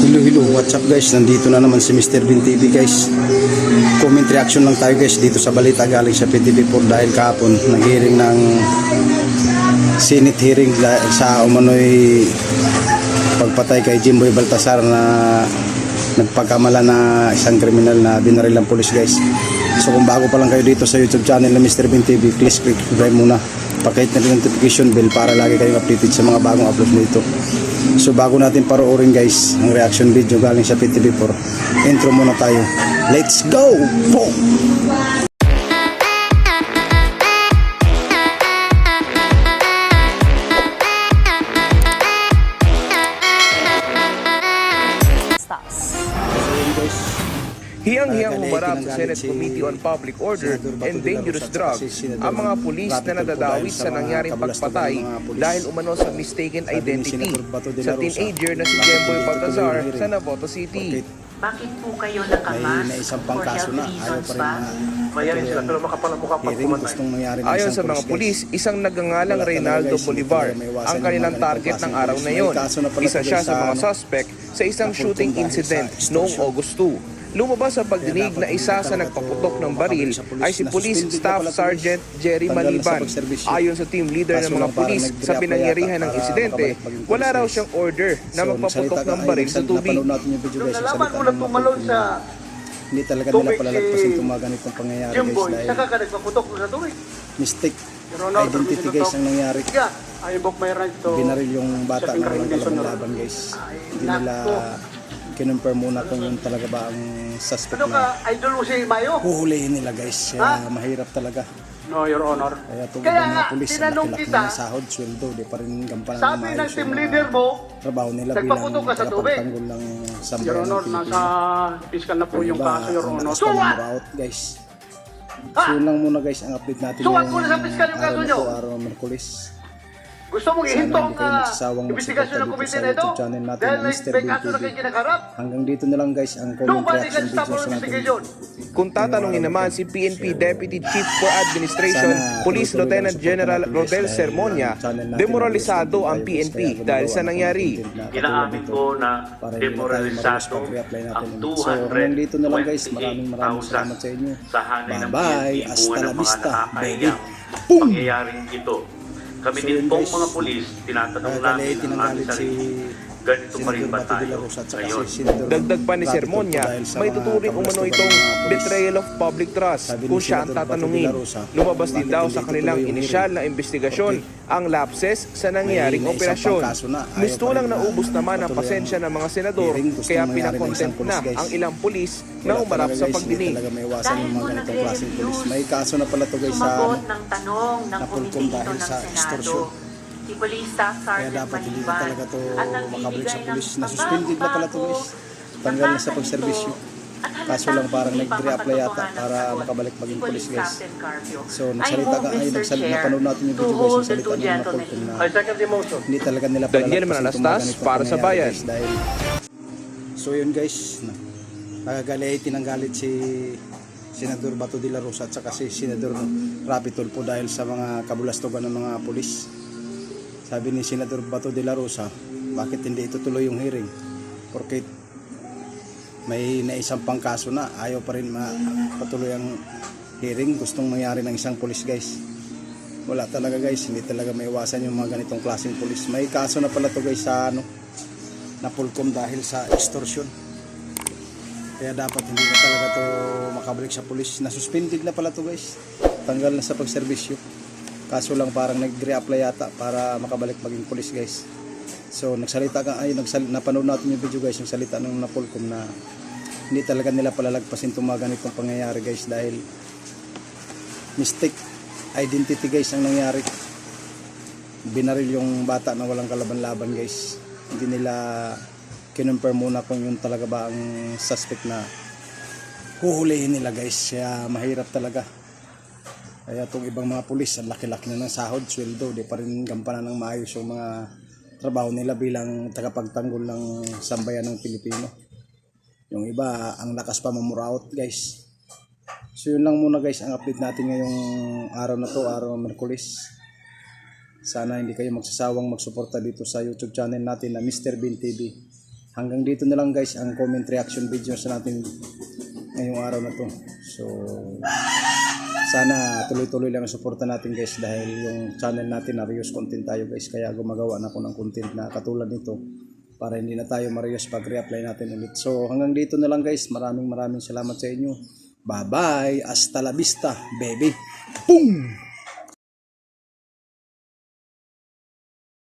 Hello, hello. What's up guys? Nandito na naman si Mr. Bin TV guys. Comment reaction lang tayo guys dito sa balita galing sa PTV4 dahil kahapon nag-hearing ng Senate hearing sa umano'y pagpatay kay Jimboy Baltasar na nagpagkamala na isang kriminal na binaril ng pulis guys. So kung bago pa lang kayo dito sa YouTube channel ng Mr. Bin TV, please click subscribe muna. Pakihit na rin notification bell para lagi kayong updated sa mga bagong upload nito. So bago natin paruorin guys ang reaction video galing sa PTV4, intro muna tayo. Let's go! Po! Humarap sa Senate Committee on Public Order and Dangerous Drugs ang mga pulis na nadadawit sa nangyaring pagpatay dahil umano sa mistaken identity sa teenager na si Jemboy Baltazar sa? Navoto City. Bakit po kayo may nakamas naisang for pangkaso health na ayaw reasons pa rin na Mayarin sila pero makapalamukha pag hearing pumatay. gustong mangyari ng Ayon isang sa mga pulis, isang nagangalang Reynaldo Bolivar ang kanilang target ng araw na May yon. kaso Isa siya sa mga ano, suspect sa isang shooting incident noong August 2. Lumabas sa pagdinig na isa sa nagpaputok to ng baril ay si Police Staff Sergeant Jerry Maliban. Ayon sa team leader ng mga lang pulis sa pinangyarihan ng para insidente, wala raw siyang order na magpaputok ng baril sa tubig. napanood natin yung video Nung guys. nalaman ko na ng mga tumalon sa Hindi talaga nila palalagpasin si itong mga ganitong pangyayari guys dahil saka ka nagpaputok sa tubig. mistake identity guys ang nangyari. Yeah, I invoke my right to... Binaril yung bata na walang Honor. guys. Hindi nila kinonfirm muna kung yun talaga ba ang suspect Ano ka, na idol mo si Mayo? huhulihin nila guys. Kaya mahirap talaga. No, Your Honor. Kaya Kaya ibang mga nga, pulis, ang tinanong laki-laki kita, ng sahod, sweldo, di pa rin gampanan Sabi ng maayos team yung mga leader mo, trabaho nila bilang nagpaputok ka sa tubig. tagapagtanggol ng Your sambayan ng Honor, nasa Pilipino. fiscal na po yung Iba, kaso, Your ang Honor. lakas So pa ng guys. Ha? So yun lang muna guys ang update natin So what muna sa piskal yung araw kaso na nyo? to, araw ng Merkulis. Gusto mong ihinto ang kayo ah, investigasyon ng komite na sa ito? Natin Dahil ng may, kaso na kayo kinakarap. Hanggang dito na lang guys ang comment Nobody reaction videos natin. Kung tatanungin naman si PNP Deputy Chief for Administration, Sana Police Lieutenant General Rodel Sermonia, demoralisado ang PNP dahil sa nangyari. na Inaamin ko na na demoralisado ang So hanggang dito na lang guys, maraming maraming 228,000 salamat sa hanay ng Bye-bye, PNP la ng mga vista, baby. nakakahiyang Boom! pangyayaring ito. Kami So din pong guys. mga pulis, tinatanong Kaya namin ang aming si sarili. Ganito pa rin Senador ba tayo ngayon? Dagdag pa ni Sermonya, may tuturing umano itong betrayal of public trust kung siya ang tatanungin. Lumabas din daw sa kanilang inisyal na investigasyon ang lapses sa nangyaring operasyon. rin na naubos naman ang pasensya ng mga senador. Gusto kaya pinakontent na ang ilang pulis na umarap sa pagdinig. Dahil po ganitong nagre-review, pulis. May kaso na pala to guys sa ng tanong ng komite ito dahil ng Senado. Si Police Staff Kaya Sergeant dapat hindi na talaga to makabalik sa pulis. Nasuspended na pala to guys. Tanggal na sa pagserbisyo. Kaso lang parang nag-reapply yata para makabalik maging pulis guys. So nagsalita ka ay nagsalita napanood natin yung video guys yung salita ng na second the motion. hindi talaga nila Daniel palalagpasin itong Manalastas, mga para sa bayan. guys, dahil so yun guys nagagalit tinanggalit si Senador Bato de la Rosa at saka si Senador Rapi Tulfo dahil sa mga kabulastugan ng mga pulis sabi ni Senador Bato de la Rosa bakit hindi itutuloy yung hearing? Porque may naisang pang kaso na ayaw pa rin mapatuloy ang hearing. Gustong mangyari ng isang pulis guys. Wala talaga guys. Hindi talaga may iwasan yung mga ganitong klaseng pulis may kaso na pala to guys sa ano napulkom dahil sa extortion. Kaya dapat hindi na talaga to makabalik sa pulis nasuspended na pala to guys. Tanggal na sa pagserbisyo kaso lang parang nag-reapply yata para makabalik maging pulis guys. So nagsalita ka ay nagsal, napanood natin yung video guys yung salita ng napulkom na hindi talaga nila palalagpasin itong mga ganitong pangyayari guys dahil mistake identity guys ang nangyari. Binaril yung bata na walang kalaban-laban guys. Hindi nila kinonfirm muna kung yun talaga ba ang suspect na huhulihin nila guys. Kaya mahirap talaga kaya itong ibang mga pulis ang laki-laki na ng sahod sweldo di pa rin gampanan ng maayos yung mga trabaho nila bilang tagapagtanggol ng sambayan ng Pilipino yung iba ang lakas pa mamuraot guys So yun lang muna guys ang update natin ngayong araw na to, araw ng Merkulis. Sana hindi kayo magsasawang magsuporta dito sa YouTube channel natin na Mr. Bean TV. hanggang dito na lang guys ang comment reaction videos natin ngayong araw na to. So, sana tuloy-tuloy lang ang suporta natin guys dahil yung channel natin na reuse content tayo guys kaya gumagawa na ako ng content na katulad nito para hindi na tayo ma-reuse pag re-apply natin ulit. So hanggang dito na lang guys. Maraming maraming salamat sa inyo. Bye bye. Hasta la vista baby. Boom!